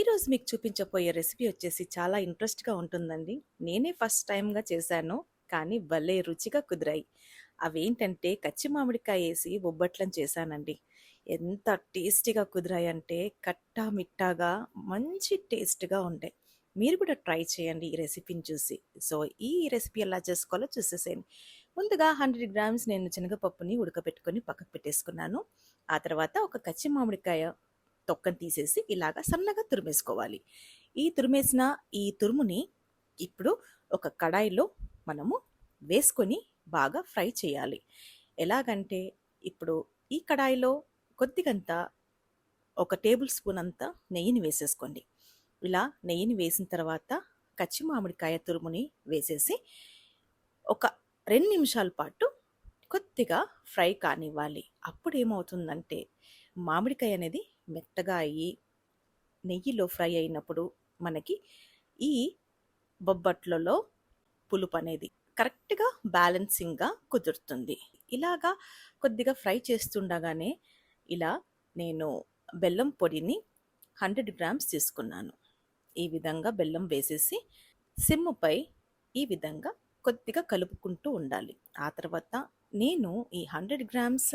ఈరోజు మీకు చూపించబోయే రెసిపీ వచ్చేసి చాలా ఇంట్రెస్ట్‌గా ఉంటుందండి. నేనే ఫస్ట్ టైంగా చేశాను. కానీ భలే రుచిగా కుదిరాయి. అవేంటంటే కచ్చి మామిడికాయ వేసి బొబ్బట్లను చేశానండి. ఎంత టేస్టీగా కుదిరాయంటే కట్టా మిట్టాగా మంచి టేస్ట్‌గా ఉంటాయి. మీరు కూడా ట్రై చేయండి ఈ రెసిపీని చూసి. సో, ఈ రెసిపీ ఎలా చేసుకోవాలో చూసేసేయండి. ముందుగా 100 గ్రామ్స్ నేను శనగపప్పుని ఉడకబెట్టుకొని పక్కకు పెట్టేసుకున్నాను. ఆ తర్వాత ఒక కచ్చి మామిడికాయ తొక్కని తీసేసి ఇలాగా సన్నగా తురిమేసుకోవాలి. ఈ తురిమేసిన ఈ తురుముని ఇప్పుడు ఒక కడాయిలో మనము వేసుకొని బాగా ఫ్రై చేయాలి. ఎలాగంటే ఇప్పుడు ఈ కడాయిలో కొద్దిగంత ఒక టేబుల్ స్పూన్ అంత నెయ్యిని వేసేసుకోండి. ఇలా నెయ్యిని వేసిన తర్వాత కచ్చి మామిడికాయ తురుముని వేసేసి ఒక రెండు నిమిషాల పాటు కొద్దిగా ఫ్రై కానివ్వాలి. అప్పుడు ఏమవుతుందంటే మామిడికాయ అనేది మెత్తగా అయ్యి నెయ్యిలో ఫ్రై అయినప్పుడు మనకి ఈ బొబ్బట్లలో పులుపు అనేది కరెక్ట్‌గా బ్యాలెన్సింగ్‌గా కుదురుతుంది. ఇలాగా కొద్దిగా ఫ్రై చేస్తుండగానే ఇలా నేను బెల్లం పొడిని 100 గ్రామ్స్ తీసుకున్నాను. ఈ విధంగా బెల్లం వేసేసి సిమ్ముపై ఈ విధంగా కొద్దిగా కలుపుకుంటూ ఉండాలి. ఆ తర్వాత నేను ఈ 100 గ్రామ్స్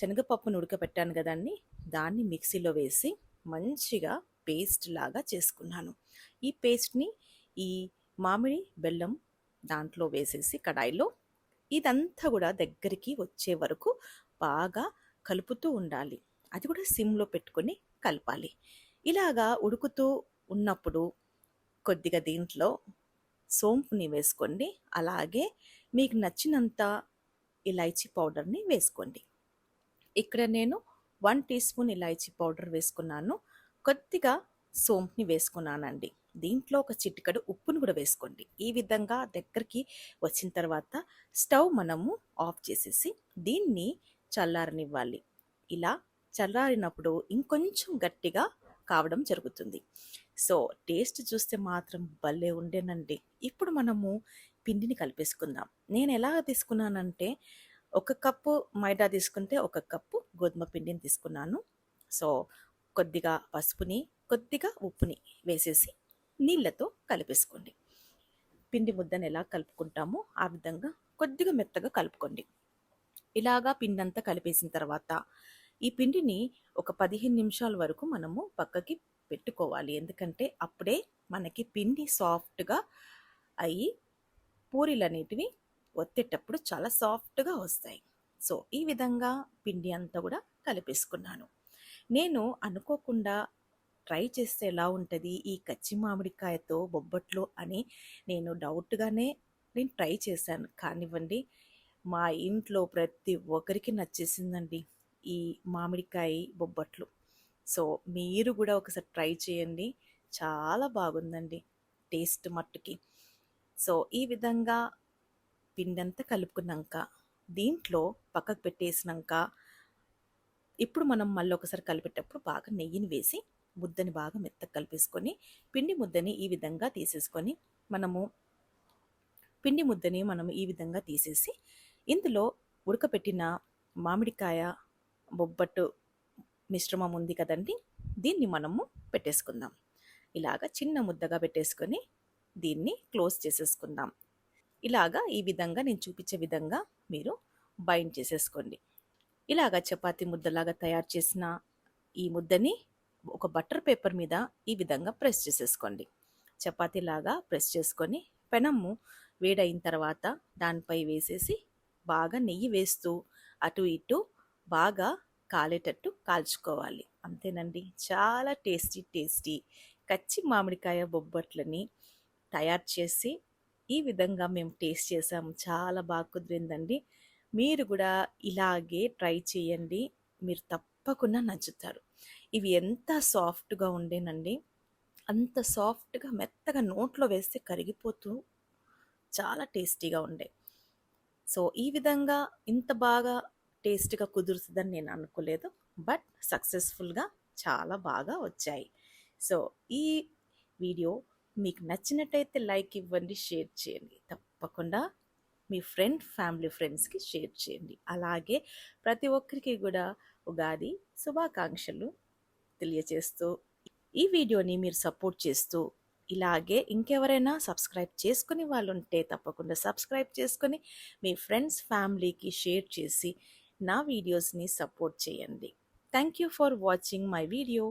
శనగపప్పును ఉడకబెట్టాను కదండి దాన్ని మిక్సీలో వేసి మంచిగా పేస్ట్ లాగా చేసుకున్నాను. ఈ పేస్ట్‌ని ఈ మామిడి, బెల్లం దాంట్లో వేసేసి కడాయిలో ఇదంతా కూడా దగ్గరికి వచ్చే వరకు బాగా కలుపుతూ ఉండాలి. అది కూడా సిమ్‌లో పెట్టుకొని కలపాలి. ఇలాగా ఉడుకుతూ ఉన్నప్పుడు కొద్దిగా దీంట్లో సోంపుని వేసుకోండి. అలాగే మీకు నచ్చినంత ఇలాచీ పౌడర్‌ని వేసుకోండి. ఇక్కడ నేను వన్ టీ స్పూన్ ఇలాచీ పౌడర్ వేసుకున్నాను. కొద్దిగా సోంపుని వేసుకున్నానండి. దీంట్లో ఒక చిటికడు ఉప్పుని కూడా వేసుకోండి. ఈ విధంగా దగ్గరికి వచ్చిన తర్వాత స్టవ్ మనము ఆఫ్ చేసేసి దీన్ని చల్లారనివ్వాలి. ఇలా చల్లారినప్పుడు ఇంకొంచెం గట్టిగా కావడం జరుగుతుంది. సో, టేస్ట్ చూస్తే మాత్రం భలే ఉండేనండి. ఇప్పుడు మనము పిండిని కలిపేసుకుందాం. నేను ఎలా తీసుకున్నానంటే ఒక కప్పు మైదా తీసుకుంటే ఒక కప్పు గోధుమ పిండిని తీసుకున్నాను. సో, కొద్దిగా పసుపుని, కొద్దిగా ఉప్పుని వేసేసి నీళ్ళతో కలిపేసుకోండి. పిండి ముద్దని ఎలా కలుపుకుంటామో ఆ విధంగా కొద్దిగా మెత్తగా కలుపుకోండి. ఇలాగా పిండి అంతా కలిపేసిన తర్వాత ఈ పిండిని ఒక 15 నిమిషాల వరకు మనము పక్కకి పెట్టుకోవాలి. ఎందుకంటే అప్పుడే మనకి పిండి సాఫ్ట్‌గా అయ్యి పూరీలనేటివి ఒత్తేటప్పుడు చాలా సాఫ్ట్‌గా వస్తాయి. సో, ఈ విధంగా పిండి అంతా కూడా కలిపేసుకున్నాను. నేను అనుకోకుండా ట్రై చేస్తే ఎలా ఉంటుంది ఈ కచ్చి మామిడికాయతో బొబ్బట్లు అని నేను డౌట్‌గానే నేను ట్రై చేశాను. కానివ్వండి మా ఇంట్లో ప్రతి ఒక్కరికి నచ్చేసిందండి ఈ మామిడికాయ బొబ్బట్లు. సో, మీరు కూడా ఒకసారి ట్రై చేయండి. చాలా బాగుందండి టేస్ట్ మట్టుకి. సో, ఈ విధంగా పిండంతా కలుపుకున్నాక దీంట్లో పక్కకు పెట్టేసినాక ఇప్పుడు మనం మళ్ళీ ఒకసారి కలిపేటప్పుడు బాగా నెయ్యిని వేసి ముద్దని బాగా మెత్తగా కలిపేసుకొని పిండి ముద్దని ఈ విధంగా తీసేసుకొని మనము పిండి ముద్దని మనం ఈ విధంగా తీసేసి ఇందులో ఉడకపెట్టిన మామిడికాయ బొబ్బట్టు మిశ్రమం ఉంది కదండి దీన్ని మనము పెట్టేసుకుందాం. ఇలాగ చిన్న ముద్దగా పెట్టేసుకొని దీన్ని క్లోజ్ చేసేసుకుందాం. ఇలాగా ఈ విధంగా నేను చూపించే విధంగా మీరు బైండ్ చేసేసుకోండి. ఇలాగా చపాతి ముద్దలాగా తయారు చేసిన ఈ ముద్దని ఒక బటర్ పేపర్ మీద ఈ విధంగా ప్రెస్ చేసేసుకోండి. చపాతీలాగా ప్రెస్ చేసుకొని పెనము వేడైన తర్వాత దానిపై వేసేసి బాగా నెయ్యి వేస్తూ అటు ఇటు బాగా కాలేటట్టు కాల్చుకోవాలి. అంతేనండి. చాలా టేస్టీ టేస్టీ కచ్చి మామిడికాయ బొబ్బట్లని తయారు చేసి ఈ విధంగా మేము టేస్ట్ చేసాము. చాలా బాగా కుదిరిందండి. మీరు కూడా ఇలాగే ట్రై చేయండి. మీరు తప్పకుండా నచ్చుతారు. ఇవి ఎంత సాఫ్ట్‌గా ఉండేనండి. అంత సాఫ్ట్‌గా మెత్తగా నోట్లో వేస్తే కరిగిపోతూ చాలా టేస్టీగా ఉండే. సో, ఈ విధంగా ఇంత బాగా టేస్ట్‌గా కుదురుతుందని నేను అనుకోలేదు. బట్ సక్సెస్‌ఫుల్‌గా చాలా బాగా వచ్చాయి. సో, ఈ వీడియో మీకు నచ్చినట్టయితే లైక్ ఇవ్వండి, షేర్ చేయండి. తప్పకుండా మీ ఫ్రెండ్, ఫ్యామిలీ ఫ్రెండ్స్‌కి షేర్ చేయండి. అలాగే ప్రతి ఒక్కరికి కూడా ఉగాది శుభాకాంక్షలు తెలియచేస్తూ ఈ వీడియోని మీరు సపోర్ట్ చేస్తూ ఇలాగే ఇంకెవరైనా సబ్స్క్రైబ్ చేసుకుని వాళ్ళు ఉంటే తప్పకుండా సబ్స్క్రైబ్ చేసుకొని మీ ఫ్రెండ్స్ ఫ్యామిలీకి షేర్ చేసి నా వీడియోస్ని సపోర్ట్ చేయండి thank you for watching my video